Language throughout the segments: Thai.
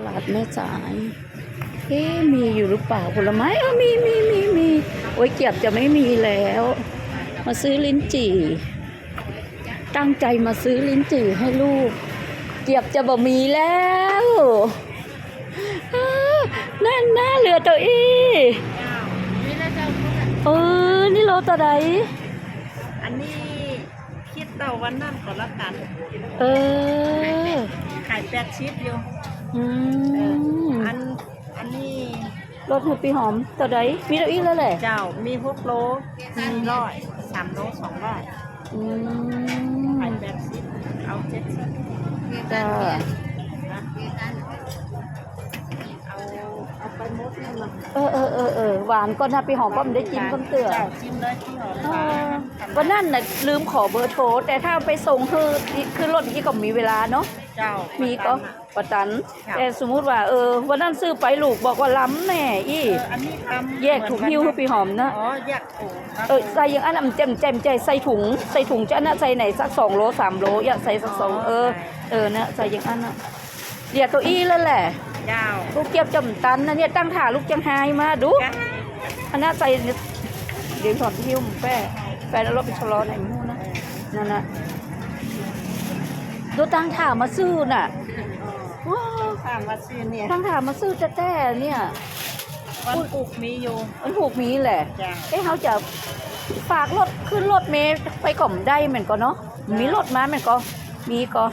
ตลาดแม่สายเอ๊ะมีอยู่หรือเปล่าผลไม้เออมีมีมีมีโอ้ยเกียบจะไม่มีแล้ว มาซื้อลิ้นจี่ ตั้งใจมาซื้อลิ้นจี่ให้ลูก เกียบจะบ่มีแล้วอ้านั่นหน้าเหลือตัวอีเออ นี่โลตัวใดอันนี้คิดเต่าวันนั้นก็แล้วกัน เออ ขายแปดชิปอยู่ อืมอันอันนี้รถหัวปีหอมตัวใดมีตัวอีแล้วแหละเจ้ามีหกโลสี่ร้อยสามโลสองร้อยอืขายมแปดชิปเอาเจ็ดชิปจ้านะเอา เอาไปหมดนี่มาเออเออเออเออหวานก็นะปีหอมก็ไม่ได้จิ้มก็เตือเจ้าจิ้มเลยที่หอมเอฟ้าอวันนั้นน่ะลืมขอเบอร์โทร แต่ถ้าไปส่งคือคือรถที่ก็มีเวลาเนาะเจ้า มีมีก็ประตันแต่สมมุติว่าเออวันนั้นซื้อไปลูกบอกว่าล้ำแน่อีเอออันนี้ทำแยกถุงหิ้วให้ปีหอมนะอ๋อแยกถุงครับเออใส่อย่างอันนั้นแจ่มแจ่มใจใส่ถุงใส่ถุงจะอันน่ะใส่ไหนสักสองโลสามโลอยากใส่สักสองเออเออนะใส่อย่างอันน่ะเรียกตัวอี้แล้วแหละ เจ้า ลูกเกียบจำตันนะเนี่ยตั้งถ่าลูกจังไฮมาดูจ้ะ อันน่าใส่เนี่ยเดี๋ยวถอดหิ้วแป้แป้แล้วรถไปชะลอไหนไม่รู้นะนั่นน่ะดูตั้งถ่ามาซื้อน่ะว้าวถามว่าซื้อเนี่ยตั้งถ่ามาซื้อแต่แต่เนี่ย วันปลูกมีอยู่มันถูกมีแหละ จ้ะเอ้เขาจะฝากรถขึ้นรถเมย์ไปก่อมได้เหมือนกันเนาะมีรถมาเหมือนก็มีก็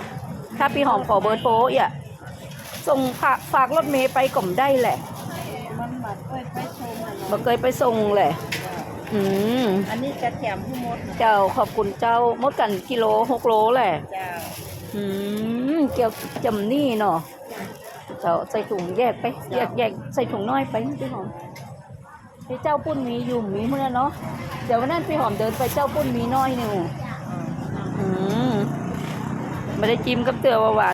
ถ้าพี่หอมขอเบอร์โทรอะ ส่งฝากฝากรถเมย์ไปก่อมได้แหละ มันมาเคยไปชมอะบ่เนาะเคยไปส่งแหละ อืม อันนี้จะแถมผู้มดนะเจ้าขอบคุณเจ้าหมดกันกิโลหกโลแหละ เจ้าอืม เกี่ยวจำนี่เนาะเจ้าใส่ถุงแยกไป แยกแยกใส่ถุงน้อยไปพี่หอมพี่เจ้าปุ้นมีอยู่มีเมื่อเนาะ เดี๋ยววันนั้นพี่หอมเดินไปเจ้าปุ้นมีน้อยหนึ่งเอออืมไม่ได้จิ้มกับเตือว่าหวาน